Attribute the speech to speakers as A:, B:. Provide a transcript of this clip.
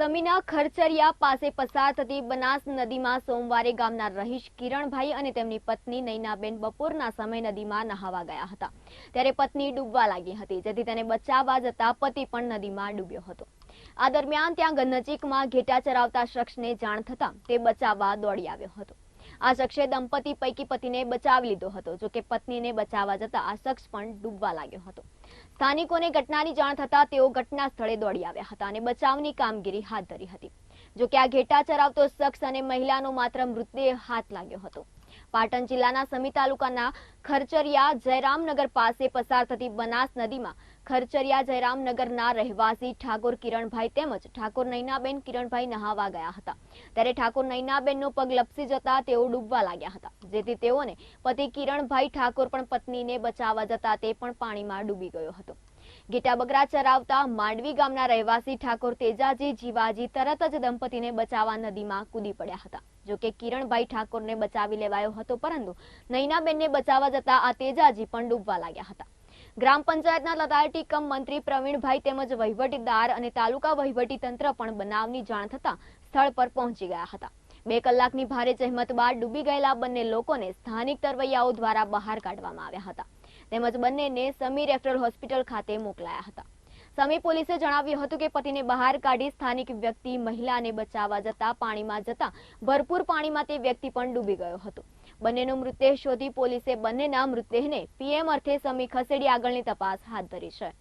A: સમીના ખરચરિયા પાસે પસાર થતી બનાસ નદીમાં સોમવારે ગામના રહીશ કિરણભાઈ અને તેમની પત્ની નૈનાબેન બપોરના સમય નદીમાં નહાવા ગયા હતા. ત્યારે પત્ની ડૂબવા લાગી હતી, જેથી તેને બચાવવા જતા પતિ પણ નદીમાં ડૂબ્યો હતો. આ દરમિયાન ત્યાં નજીકમાં ઘેટા ચરાવતા શખ્સને જાણ થતાં તે બચાવવા દોડી આવ્યો હતો. આ શખ્સે દંપતી પૈકી પતિને બચાવી લીધો હતો, જો કે પત્નીને બચાવવા જતા આ શખ્સ પણ ડૂબવા લાગ્યો હતો. સ્થાનિકોને ઘટનાની જાણ થતાં તેઓ ઘટના સ્થળે દોડી આવ્યા હતા અને બચાવની કામગીરી હાથ ધરી હતી. જો કે આ ઘેટા ચરાવતો શખ્સ અને મહિલાનો માત્ર મૃતદેહ હાથ લાગ્યો હતો. પાટણ જિલ્લાના સમી તાલુકાના ખરચરિયા જયરામનગર પાસે પસાર થતી બનાસ નદીમાં ખરચરિયા જયરામનગરના રહેવાસી ઠાકોર કિરણભાઈ તેમજ ઠાકોર નૈનાબેન કિરણભાઈ નહાવા ગયા હતા. ત્યારે ઠાકોર નૈનાબેનનો પગ લપસી જતા તેઓ ડૂબવા લાગ્યા હતા. જેથી તેઓને પતિ કિરણભાઈ ઠાકોર પણ પત્નીને બચાવવા જતા તે પણ પાણીમાં ડૂબી ગયો હતો. ગીટા બકરા ચરાવતા માંડવી ગામના રહેવાસી ઠાકોર તેજાજી જીવાજી તરત જ દંપતીને બચાવવા નદીમાં કૂદી પડ્યા હતા. જો કે કિરણભાઈ ઠાકોરને બચાવી લેવાયો હતો, પરંતુ નૈનાબેનને બચાવવા જતા આ તેજાજી પણ ડૂબવા લાગ્યા હતા. ગ્રામ પંચાયતના લતાયટી કમ મંત્રી પ્રવીણભાઈ તેમજ વહીવટીદાર અને તાલુકા વહીવટી તંત્ર પણ બનાવની જાણ થતાં સ્થળ પર પહોંચી ગયા હતા. બે કલાકની ભારે જહેમત બાદ ડૂબી ગયેલા બંને લોકોને સ્થાનિક તરવૈયાઓ દ્વારા બહાર કાઢવામાં આવ્યા હતા. તેમજ બંનેને સમી રેફરલ હોસ્પિટલ ખાતે મોકલાયા હતા. સમી પોલીસે જણાવ્યું હતું કે પતિને બહાર કાઢી સ્થાનિક વ્યક્તિ મહિલાને બચાવવા જતા પાણીમાં જતા ભરપૂર પાણીમાં તે વ્યક્તિ પણ ડૂબી ગયો હતો. બંનેનો મૃતદેહ શોધી પોલીસે બંનેના મૃતદેહને પીએમ અર્થે સમી ખસેડી આગળની તપાસ હાથ ધરી છે.